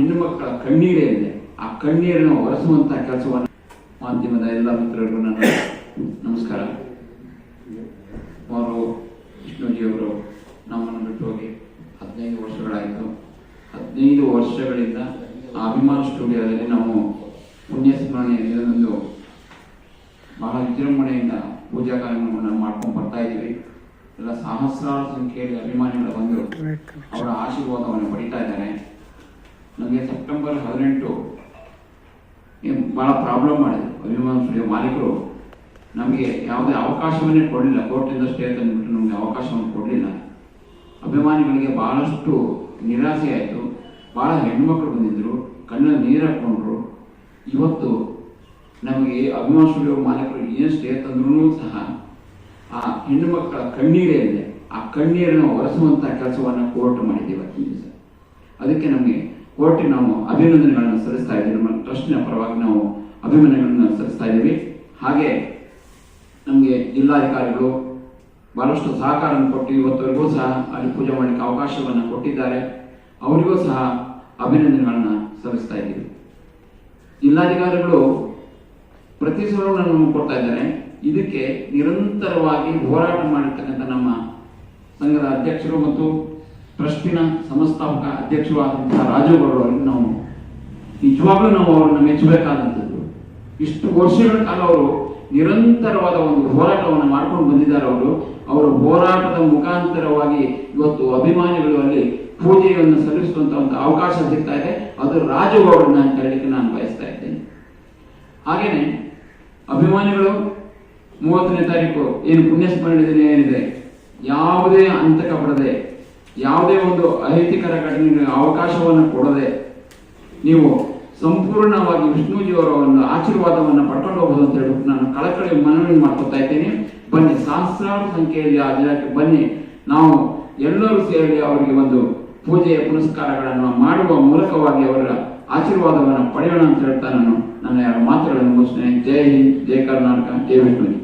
ಹೆಣ್ಣು ಮಕ್ಕಳ ಕಣ್ಣೀರೇ ಇದೆ. ಆ ಕಣ್ಣೀರನ್ನು ಒರೆಸುವಂತಹ ಕೆಲಸವನ್ನು ಮಾಧ್ಯಮದ ಎಲ್ಲ ಮಿತ್ರರಿಗೂ ನಾನು ನಮಸ್ಕಾರ. ಅವರು ವಿಷ್ಣುಜಿಯವರು ನಮ್ಮನ್ನು ಬಿಟ್ಟು ಹೋಗಿ ಹದಿನೈದು ವರ್ಷಗಳಾಯಿತು. ಹದಿನೈದು ವರ್ಷಗಳಿಂದ ಆ ಅಭಿಮಾನ ಸ್ಟುಡಿಯೋದಲ್ಲಿ ನಾವು ಪುಣ್ಯ ಸ್ಮರಣೆ ದಿನದಂದು ಬಹಳ ವಿಜೃಂಭಣೆಯಿಂದ ಪೂಜಾ ಕಾರ್ಯಕ್ರಮವನ್ನು ಮಾಡ್ಕೊಂಡು ಬರ್ತಾ ಇದ್ದೀವಿ. ಎಲ್ಲ ಸಹಸ್ರಾರು ಸಂಖ್ಯೆಯಲ್ಲಿ ಅಭಿಮಾನಿಗಳು ಬಂದು ಅವರ ಆಶೀರ್ವಾದವನ್ನು ಪಡಿತಾ ಇದ್ದಾರೆ. ನಮಗೆ ಸೆಪ್ಟೆಂಬರ್ ಹದಿನೆಂಟು ಭಾಳ ಪ್ರಾಬ್ಲಮ್ ಮಾಡಿದೆ. ಅಭಿಮಾನ ಸ್ಟುಡಿಯೋ ಮಾಲೀಕರು, ನಮಗೆ ಯಾವುದೇ ಅವಕಾಶವನ್ನೇ ಕೊಡಲಿಲ್ಲ. ಕೋರ್ಟಿಂದ ಸ್ಟೇ ತಂದುಬಿಟ್ಟು ನಮಗೆ ಅವಕಾಶವನ್ನು ಕೊಡಲಿಲ್ಲ. ಅಭಿಮಾನಿಗಳಿಗೆ ಭಾಳಷ್ಟು ನಿರಾಸೆ ಆಯಿತು. ಭಾಳ ಹೆಣ್ಮಕ್ಳು ಬಂದಿದ್ದರು ಕಣ್ಣಲ್ಲಿ ನೀರು ಹಾಕ್ಕೊಂಡ್ರು ಇವತ್ತು ನಮಗೆ ಅಭಿಮಾನ ಸ್ಟುಡಿಯೋ ಮಾಲೀಕರು ಏನು ಸ್ಟೇ ತಂದ್ರೂ ಸಹ ಆ ಹೆಣ್ಣು ಮಕ್ಕಳ ಕಣ್ಣೀರೇ ಇದೆ ಆ ಕಣ್ಣೀರನ್ನು ಒರೆಸುವಂಥ ಕೆಲಸವನ್ನು ಕೋರ್ಟ್ ಮಾಡಿದ್ದೀವಿ ಅದಕ್ಕೆ ನಮಗೆ ಕೋರ್ಟಿಗೆ ನಾವು ಅಭಿನಂದನೆಗಳನ್ನು ಸಲ್ಲಿಸ್ತಾ ಇದ್ದೀವಿ. ನಮ್ಮ ಟ್ರಸ್ಟಿನ ಪರವಾಗಿ ನಾವು ಅಭಿನಂದನೆಗಳನ್ನು ಸಲ್ಲಿಸ್ತಾ ಇದ್ದೀವಿ. ಹಾಗೆ ನಮಗೆ ಜಿಲ್ಲಾಧಿಕಾರಿಗಳು ಬಹಳಷ್ಟು ಸಹಕಾರವನ್ನು ಕೊಟ್ಟು ಇವತ್ತವರೆಗೂ ಸಹ ಅಲ್ಲಿ ಪೂಜೆ ಮಾಡಲಿಕ್ಕೆ ಅವಕಾಶವನ್ನು ಕೊಟ್ಟಿದ್ದಾರೆ. ಅವರಿಗೂ ಸಹ ಅಭಿನಂದನೆಗಳನ್ನು ಸಲ್ಲಿಸ್ತಾ ಇದ್ದೀವಿ. ಜಿಲ್ಲಾಧಿಕಾರಿಗಳು ಪ್ರತಿ ಸಲವೂ ಕೊಡ್ತಾ ಇದ್ದಾರೆ. ಇದಕ್ಕೆ ನಿರಂತರವಾಗಿ ಹೋರಾಟ ಮಾಡಿರ್ತಕ್ಕಂಥ ನಮ್ಮ ಸಂಘದ ಅಧ್ಯಕ್ಷರು ಮತ್ತು ಟ್ರಸ್ಟಿನ ಸಂಸ್ಥಾಪಕ ಅಧ್ಯಕ್ಷರು ಆದಂತಹ ರಾಜುಗೌಡರು ನಾವು ನಿಜವಾಗ್ಲೂ ನಾವು ಅವರನ್ನು ಮೆಚ್ಚಬೇಕಾದಂಥದ್ದು. ಇಷ್ಟು ವರ್ಷಗಳ ಕಾಲ ಅವರು ನಿರಂತರವಾದ ಒಂದು ಹೋರಾಟವನ್ನು ಮಾಡ್ಕೊಂಡು ಬಂದಿದ್ದಾರೆ ಅವರು. ಅವರ ಹೋರಾಟದ ಮುಖಾಂತರವಾಗಿ ಇವತ್ತು ಅಭಿಮಾನಿಗಳು ಅಲ್ಲಿ ಪೂಜೆಯನ್ನು ಸಲ್ಲಿಸುವಂತ ಒಂದು ಅವಕಾಶ ಸಿಗ್ತಾ ಇದೆ. ಅದು ರಾಜಗೌಡರನ್ನ ಅಂತ ಹೇಳಲಿಕ್ಕೆ ನಾನು ಬಯಸ್ತಾ ಇದ್ದೇನೆ. ಹಾಗೇನೆ ಅಭಿಮಾನಿಗಳು, ಮೂವತ್ತನೇ ತಾರೀಕು ಏನು ಪುಣ್ಯಸ್ಮರಣೆ ದಿನ ಏನಿದೆ? ಯಾವುದೇ ಅಂತಕ ಪಡದೆ ಯಾವುದೇ ಒಂದು ಅಹಿತಕರ ಘಟನೆಗೆ ಅವಕಾಶವನ್ನು ಕೊಡದೆ ನೀವು ಸಂಪೂರ್ಣವಾಗಿ ವಿಷ್ಣುಜಿಯವರ ಒಂದು ಆಶೀರ್ವಾದವನ್ನು ಪಡ್ಕೊಂಡು ಹೋಗ್ಬೋದು ಅಂತ ಹೇಳ್ಬಿಟ್ಟು ನಾನು ಕಳಕಳಿ ಮನವಿ ಮಾಡ್ಕೊತಾ ಇದ್ದೇನೆ. ಬನ್ನಿ, ಸಹಸ್ರಾರು ಸಂಖ್ಯೆಯಲ್ಲಿ ಆ ದಿನಕ್ಕೆ ಬನ್ನಿ. ನಾವು ಎಲ್ಲರೂ ಸೇರಿ ಅವರಿಗೆ ಒಂದು ಪೂಜೆಯ ಪುನಸ್ಕಾರಗಳನ್ನು ಮಾಡುವ ಮೂಲಕವಾಗಿ ಅವರ ಆಶೀರ್ವಾದವನ್ನು ಪಡೆಯೋಣ ಅಂತ ಹೇಳ್ತಾ ನಾನು ನನ್ನ ಎರಡು ಮಾತುಗಳನ್ನು ಮುಗಿಸ್ತೇನೆ. ಜೈ ಹಿಂದ್, ಜೈ ಕರ್ನಾಟಕ, ಜೈ ವಿಷ್ಣುಜಿ.